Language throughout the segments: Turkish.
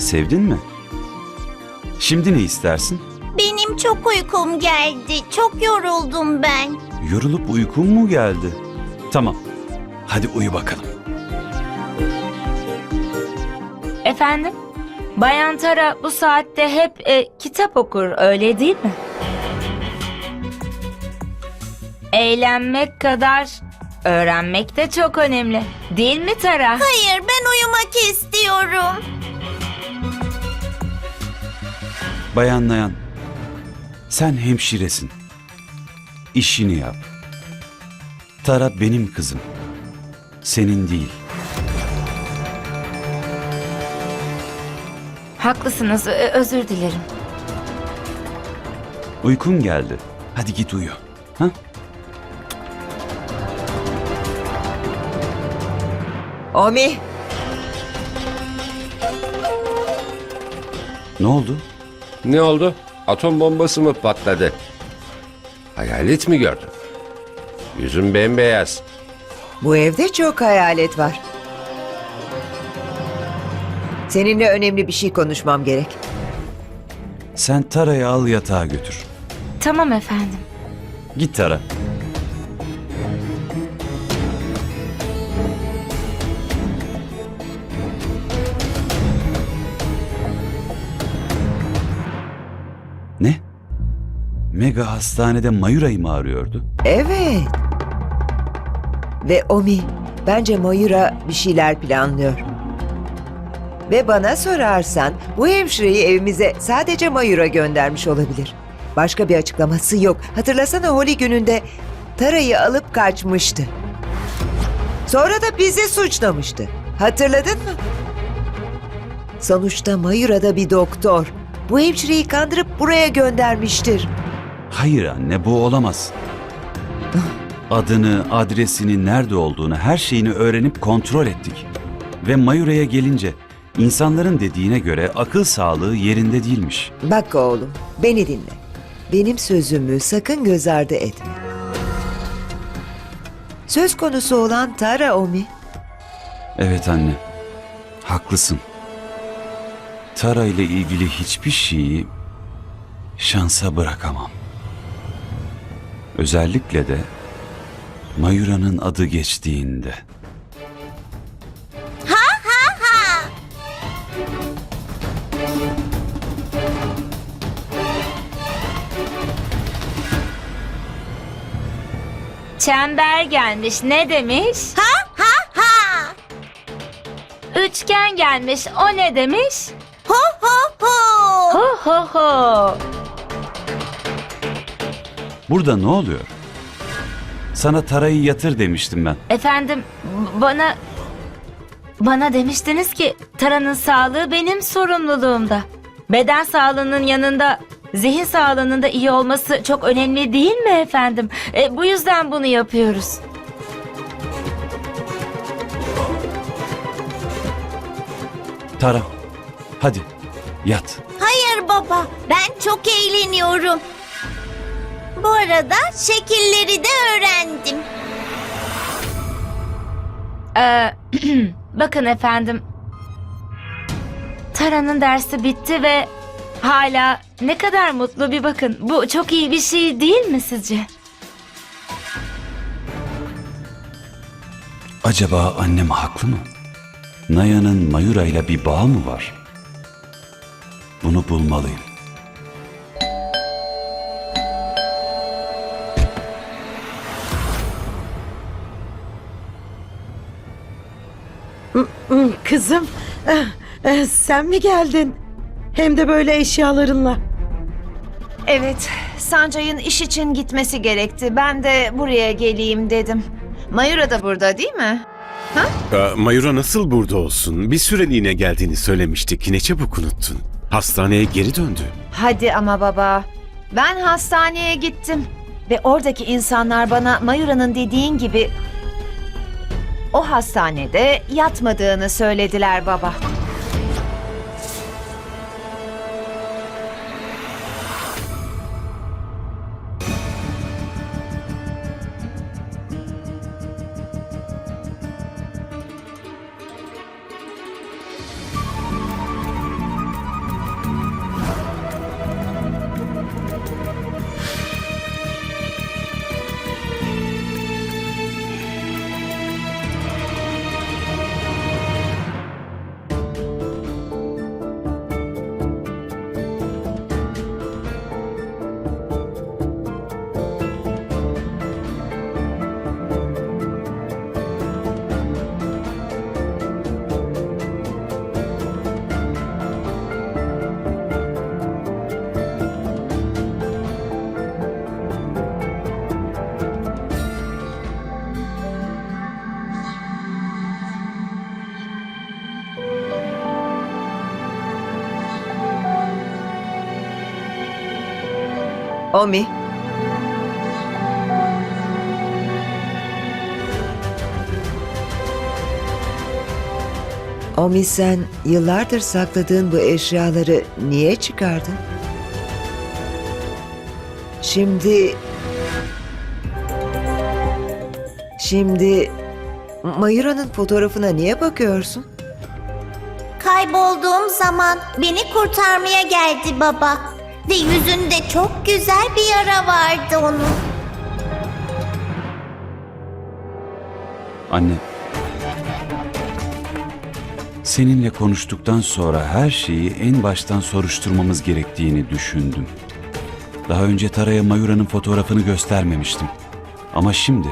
Sevdin mi? Şimdi ne istersin? Benim çok uykum geldi. Çok yoruldum ben. Yorulup uykun mu geldi? Tamam. Hadi uyu bakalım. Efendim? Bayan Tara bu saatte hep e, kitap okur öyle değil mi? Eğlenmek kadar öğrenmek de çok önemli. Değil mi Tara? Hayır ben uyumak istiyorum. Bayan Nayan, sen hemşiresin. İşini yap. Tara benim kızım. Senin değil. Haklısınız ö- özür dilerim. Uykun geldi. Hadi git uyu. Ha? Omi, Ne oldu? Ne oldu? Atom bombası mı patladı? Hayalet mi gördün? Yüzün bembeyaz. bu evde çok hayalet var. Seninle önemli bir şey konuşmam gerek. Sen Tara'yı al yatağa götür. Tamam efendim. Git Tara. Mega hastanede Mayura'yı mı arıyordu? Evet. Ve Omi, bence Mayura bir şeyler planlıyor. Ve bana sorarsan bu hemşireyi evimize sadece Mayura göndermiş olabilir. Başka bir açıklaması yok. Hatırlasana Holi gününde Tara'yı alıp kaçmıştı. Sonra da bizi suçlamıştı. Hatırladın mı? Sonuçta Mayura da bir doktor. Bu hemşireyi kandırıp buraya göndermiştir. Hayır anne bu olamaz. Adını, adresini, nerede olduğunu, her şeyini öğrenip kontrol ettik. Ve Mayura'ya gelince insanların dediğine göre akıl sağlığı yerinde değilmiş. Bak oğlum, beni dinle. Benim sözümü sakın göz ardı etme. Söz konusu olan Tara Omi. Evet anne. Haklısın. Tara ile ilgili hiçbir şeyi şansa bırakamam. Özellikle de Mayura'nın adı geçtiğinde. Çember gelmiş ne demiş? Ha ha ha. Üçgen gelmiş o ne demiş? Ho ho ho. Ho ho ho. Burada ne oluyor? Sana Tara'yı yatır demiştim ben. Efendim bana bana demiştiniz ki Tara'nın sağlığı benim sorumluluğumda. Beden sağlığının yanında zihin sağlığının da iyi olması çok önemli değil mi efendim? E, bu yüzden bunu yapıyoruz. Tara, hadi yat. Hayır baba ben çok eğleniyorum. Bu arada şekilleri de öğrendim. Ee, bakın efendim. Tara'nın dersi bitti ve hala ne kadar mutlu bir bakın. Bu çok iyi bir şey değil mi sizce? Acaba annem haklı mı? Naya'nın Mayura ile bir bağ mı var? Bunu bulmalıyım. Kızım, eh, eh, sen mi geldin? Hem de böyle eşyalarınla. Evet, Sancay'ın iş için gitmesi gerekti. Ben de buraya geleyim dedim. Mayura da burada değil mi? Aa, Mayura nasıl burada olsun? Bir süreliğine geldiğini söylemiştik. Ne çabuk unuttun. Hastaneye geri döndü. Hadi ama baba. Ben hastaneye gittim. Ve oradaki insanlar bana Mayura'nın dediğin gibi o hastanede yatmadığını söylediler baba. Omi. Omi sen yıllardır sakladığın bu eşyaları niye çıkardın? Şimdi... Şimdi... Mayura'nın fotoğrafına niye bakıyorsun? Kaybolduğum zaman beni kurtarmaya geldi baba. Ve yüzünde çok güzel bir yara vardı onun. Anne. Seninle konuştuktan sonra her şeyi en baştan soruşturmamız gerektiğini düşündüm. Daha önce Tara'ya Mayura'nın fotoğrafını göstermemiştim. Ama şimdi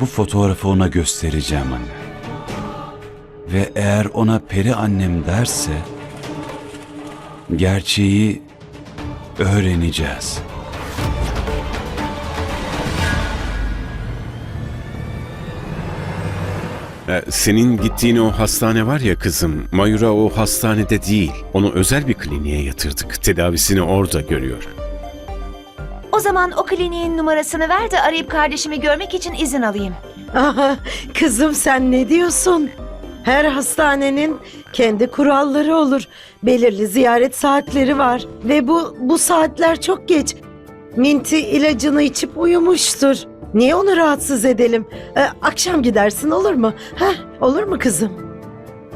bu fotoğrafı ona göstereceğim anne. Ve eğer ona peri annem derse gerçeği öğreneceğiz. Ee, senin gittiğin o hastane var ya kızım, Mayura o hastanede değil. Onu özel bir kliniğe yatırdık. Tedavisini orada görüyor. O zaman o kliniğin numarasını ver de arayıp kardeşimi görmek için izin alayım. Aha, kızım sen ne diyorsun? Her hastanenin kendi kuralları olur. Belirli ziyaret saatleri var ve bu bu saatler çok geç. Minti ilacını içip uyumuştur. Niye onu rahatsız edelim? Ee, akşam gidersin olur mu? Heh, olur mu kızım?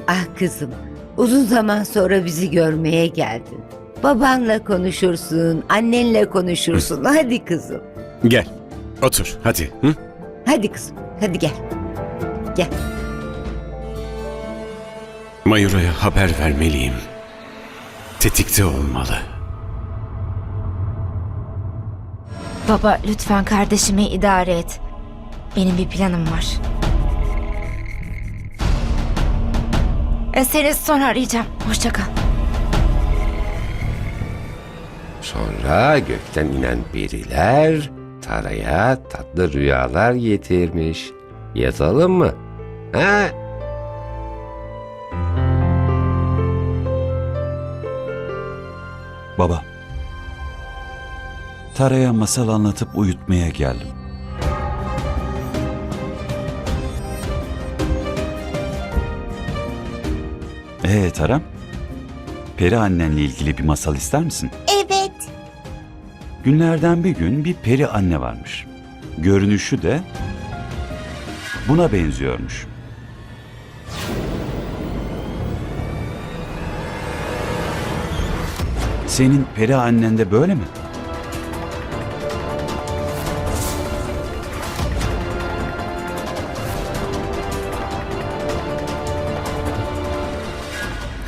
Ah kızım, uzun zaman sonra bizi görmeye geldin. Babanla konuşursun, annenle konuşursun. Hadi kızım. Gel, otur hadi. Hı? Hadi kızım, hadi gel. Gel. Mayura'ya haber vermeliyim. Tetikte olmalı. Baba lütfen kardeşimi idare et. Benim bir planım var. E, seni sonra arayacağım. Hoşça kal. Sonra gökten inen biriler Tara'ya tatlı rüyalar getirmiş. Yatalım mı? Ha? Baba. Tara'ya masal anlatıp uyutmaya geldim. Ee Tara? Peri annenle ilgili bir masal ister misin? Evet. Günlerden bir gün bir peri anne varmış. Görünüşü de buna benziyormuş. Senin peri annen de böyle mi?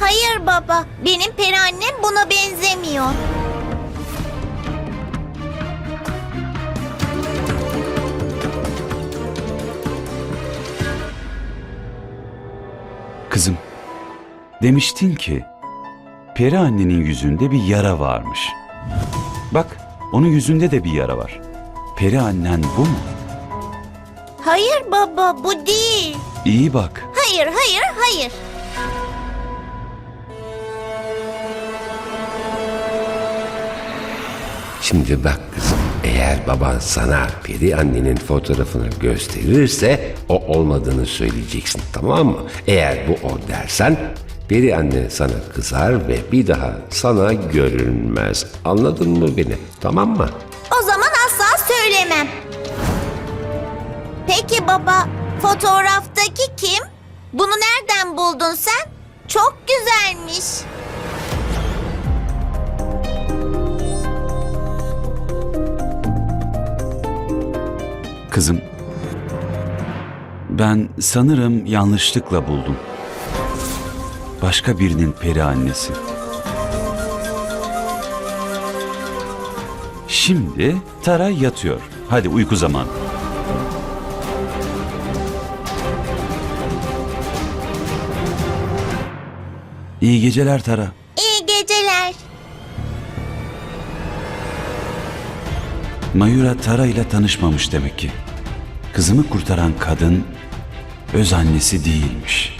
Hayır baba. Benim peri annem buna benzemiyor. Kızım, demiştin ki peri annenin yüzünde bir yara varmış. Bak, onun yüzünde de bir yara var. Peri annen bu mu? Hayır baba bu değil. İyi bak. Hayır hayır hayır. Şimdi bak kızım, eğer baban sana peri annenin fotoğrafını gösterirse o olmadığını söyleyeceksin tamam mı? Eğer bu o dersen peri anne sana kızar ve bir daha sana görünmez. Anladın mı beni? Tamam mı? O zaman asla söylemem. Peki baba, fotoğraftaki kim? Bunu nereden buldun sen? Çok güzelmiş. Kızım, ben sanırım yanlışlıkla buldum. Başka birinin peri annesi. Şimdi Tara yatıyor. Hadi uyku zamanı. İyi geceler Tara. İyi geceler. Mayura Tara ile tanışmamış demek ki. Kızımı kurtaran kadın öz annesi değilmiş.